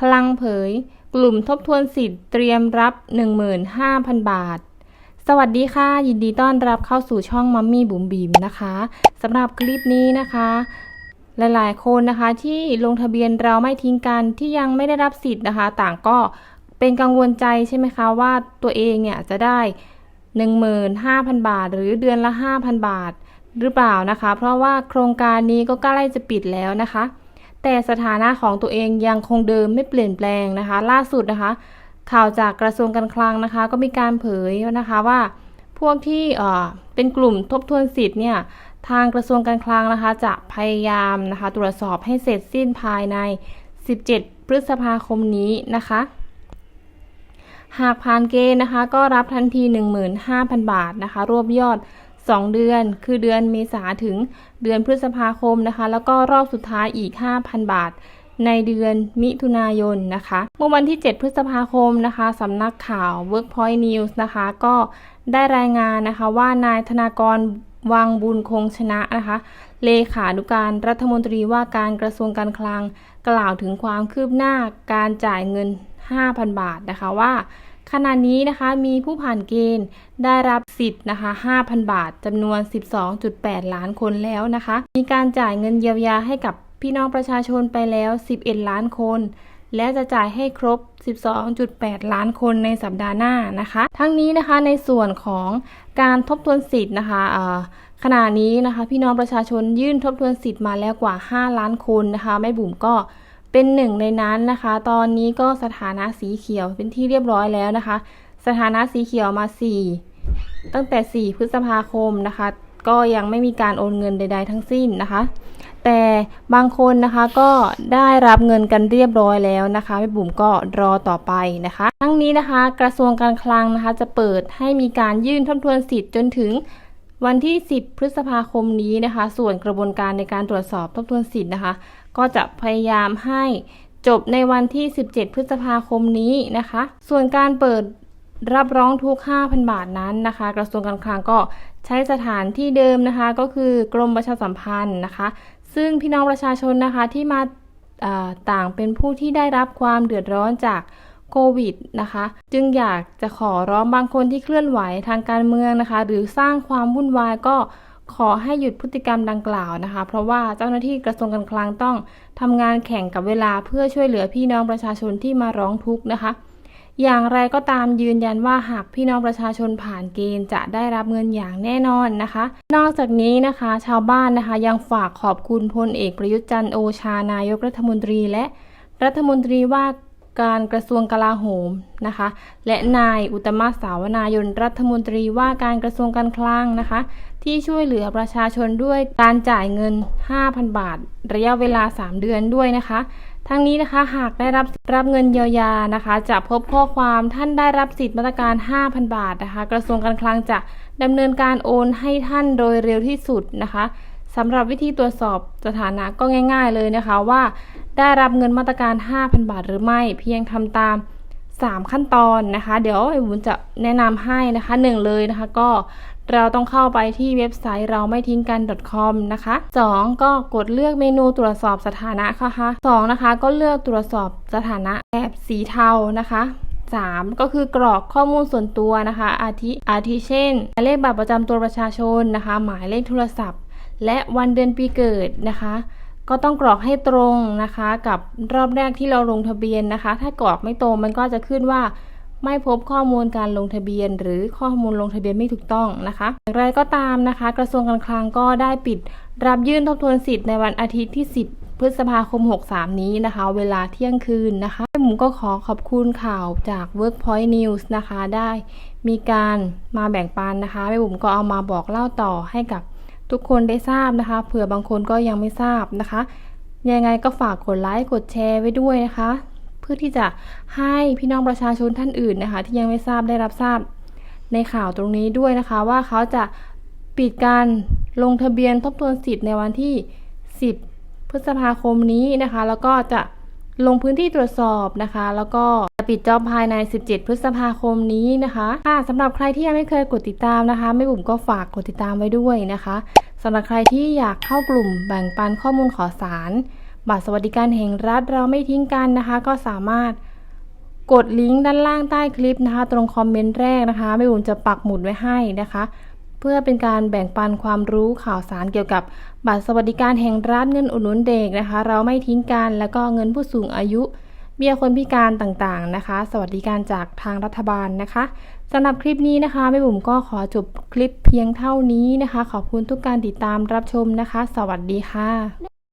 คลังเผย กลุ่มทบทวนสิทธิ์เตรียมรับ 15,000 บาท สวัสดีค่ะ ยินดีต้อนรับเข้าสู่ช่องมัมมี่บุ๋มบีมนะคะสำหรับคลิปนี้นะคะ หลายๆ คนนะคะที่ลงทะเบียนเราไม่ทิ้งกันที่ยังไม่ได้รับสิทธิ์นะคะ ต่างก็เป็นกังวลใจใช่ไหมคะว่าตัวเองเนี่ยจะได้ 15,000 บาท หรือเดือนละ 5,000 บาท หรือเปล่านะคะ เพราะว่าโครงการนี้ก็ใกล้จะปิดแล้วนะคะ แต่สถานะของตัวเองยังคงเดิมไม่เปลี่ยนแปลงนะคะ ล่าสุดนะคะ ข่าวจากกระทรวงการคลังนะคะ ก็มีการเผยนะคะว่า พวกที่เป็นกลุ่มทบทวนสิทธิ์เนี่ยทางกระทรวงการคลังนะคะ จะพยายามนะคะ ตรวจสอบให้เสร็จสิ้นภายใน 17 พฤษภาคมนี้นะคะ หากผ่านเกณฑ์นะคะ ก็รับทันที 15,000 บาทนะคะ รวบยอด 2 เดือน คือเดือนเมษาถึงเดือนพฤษภาคมนะคะ แล้วก็รอบสุดท้ายอีก 5,000 บาทในเดือนมิถุนายนนะคะ เมื่อวันที่ 7 พฤษภาคมนะคะสำนักข่าว Workpoint News นะคะ ก็ได้รายงานนะคะว่านายธนากรวังบุญคงชนะนะคะ เลขานุการรัฐมนตรีว่าการกระทรวงการคลัง กล่าวถึงความคืบหน้าการจ่ายเงิน 5,000 บาทนะคะว่า ขณะนี้นะคะมีผู้ผ่านเกณฑ์ได้รับสิทธิ์นะคะ 5,000 บาทจำนวน 12.8 ล้านคนแล้วนะคะ มีการจ่ายเงินเยียวยาให้กับพี่น้องประชาชนไปแล้ว 11 ล้านคน และจะจ่ายให้ครบ 12.8 ล้านคนในสัปดาห์หน้านะคะ ทั้งนี้นะคะในส่วนของการทบทวนสิทธิ์นะคะขณะนี้นะคะ พี่น้องประชาชนยื่นทบทวนสิทธิ์มาแล้วกว่า 5 ล้านคนนะคะแม่บุ๋มก็ เป็นหนึ่งในนั้นนะคะ ตอนนี้ก็สถานะสีเขียวเป็นที่เรียบร้อยแล้วนะคะ สถานะสีเขียวมา 4 ตั้งแต่ 4 พฤษภาคมนะคะ ก็ยังไม่มีการโอนเงินใด ๆ ทั้งสิ้นนะคะ แต่บางคนนะคะก็ได้รับเงินกันเรียบร้อยแล้วนะคะแม่บุ๋มก็รอต่อไปนะคะ ทั้งนี้นะคะ กระทรวงการคลังนะคะ จะเปิดให้มีการยื่นทบทวนสิทธิ์จนถึงวันที่ 10 พฤษภาคมนี้นะคะ ส่วนกระบวนการในการตรวจสอบทบทวนสิทธิ์นะคะ ก็จะพยายามให้จบในวันที่ 17 พฤษภาคมนี้นะคะ ส่วนการเปิดรับร้องทุก 5,000 บาทนั้นนะคะ กระทรวงการคลังก็ใช้สถานที่เดิมนะคะ ก็คือกรมประชาสัมพันธ์นะคะ ซึ่งพี่น้องประชาชนนะคะที่มาาต่างเป็นผู้ที่ได้รับความเดือดร้อนจากโควิดนะคะ จึงอยากจะขอร้องบางคนที่เคลื่อนไหวทางการเมืองนะคะ หรือสร้างความวุ่นวายก็ ขอให้หยุดพฤติกรรมดังกล่าวนะคะ เพราะว่าเจ้าหน้าที่กระทรวงการคลังต้องทำงานแข่งกับเวลาเพื่อช่วยเหลือพี่น้องประชาชนที่มาร้องทุกข์นะคะ อย่างไรก็ตามยืนยันว่าหากพี่น้องประชาชนผ่านเกณฑ์จะได้รับเงินอย่างแน่นอนนะคะ นอกจากนี้นะคะ ชาวบ้านนะคะยังฝากขอบคุณพลเอกประยุทธ์จันทร์โอชานายกรัฐมนตรีและรัฐมนตรีว่า การกระทรวงกลาโหมนะคะ และนายอุตมะสาวนายนรัฐมนตรีว่าการกระทรวงการคลังนะคะ ที่ช่วยเหลือประชาชนด้วยการจ่ายเงิน 5,000 บาท ระยะเวลา 3 เดือนด้วยนะคะทั้งนี้นะคะหากได้รับรับเงินเยียวยานะคะ จะพบข้อความท่านได้รับสิทธิมาตรการ 5,000 บาทนะคะ กระทรวงการคลังจะดำเนินการโอนให้ท่านโดยเร็วที่สุดนะคะ สำหรับวิธีตรวจสอบสถานะก็ง่าย ๆ เลยนะคะว่า ได้รับเงินมาตรการ 5,000 บาทหรือไม่ เพียงทำตาม 3 ขั้นตอนนะคะ เดี๋ยวไอ้บุญจะแนะนำให้นะคะหนึ่งเลยนะคะก็เราต้องเข้าไปที่เว็บไซต์เราไม่ทิ้งกัน .com นะคะ 2 ก็กดเลือกเมนูตรวจสอบสถานะค่ะ2นะคะ ก็เลือกตรวจสอบสถานะแบบสีเทานะคะ 3 ก็คือกรอกข้อมูลส่วนตัวนะคะ อาทิอาทิเช่นหมายเลขบัตรประจำตัวประชาชนนะคะ หมายเลขโทรศัพท์ และวันเดือนปีเกิดนะคะ ก็ต้องกรอกให้ตรงนะคะ กับรอบแรกที่เราลงทะเบียนนะคะ ถ้ากรอกไม่ตรงมันก็จะขึ้นว่าไม่พบข้อมูลการลงทะเบียน หรือข้อมูลลงทะเบียนไม่ถูกต้องนะคะอย่างไรก็ตามนะคะ กระทรวงการคลังก็ได้ปิดรับยื่นทบทวนสิทธิ์ในวันอาทิตย์ที่ 10 พฤษภาคม 63 นี้นะคะ เวลาเที่ยงคืนนะคะผมก็ขอขอบคุณข่าวจาก Workpoint News นะคะ ได้มีการมาแบ่งปันนะคะแม่บุ๋มก็เอามาบอกเล่าต่อให้กับ ทุกคนได้ทราบนะคะ เผื่อบางคนก็ยังไม่ทราบนะคะ ยังไงก็ฝากกดไลค์กดแชร์ไว้ด้วยนะคะ เพื่อที่จะให้พี่น้องประชาชนท่านอื่นนะคะ ที่ยังไม่ทราบได้รับทราบในข่าวตรงนี้ด้วยนะคะ ว่าเขาจะปิดการลงทะเบียนทบทวนสิทธิ์ในวันที่ 10 พฤษภาคมนี้นะคะ แล้วก็จะ ลงพื้นที่ตรวจสอบนะคะ แล้วก็จะปิดจอบภายใน 17 พฤษภาคมนี้นะคะค่ะสำหรับใครที่ยังไม่เคยกดติดตามนะคะแม่บุ๋มก็ฝากกดติดตามไว้ด้วยนะคะสำหรับใครที่อยากเข้ากลุ่มแบ่งปันข้อมูลข่าวสาร บัตรสวัสดิการแห่งรัฐเราไม่ทิ้งกันนะคะ ก็สามารถกดลิงก์ด้านล่างใต้คลิปนะคะ ตรงคอมเมนต์แรกนะคะแม่บุ๋มจะปักหมุดไว้ให้นะคะ เพื่อเป็นการแบ่งปันความรู้ข่าวสารเกี่ยวกับบัตรสวัสดิการแห่งรัฐเงินอุดหนุนเด็กนะคะ เราไม่ทิ้งกันแล้วก็เงินผู้สูงอายุ เบี้ยคนพิการต่างๆนะคะ สวัสดิการจากทางรัฐบาลนะคะสำหรับคลิปนี้นะคะแม่บุ๋มก็ขอจบคลิปเพียงเท่านี้นะคะ ขอบคุณทุกการติดตามรับชมนะคะ สวัสดีค่ะ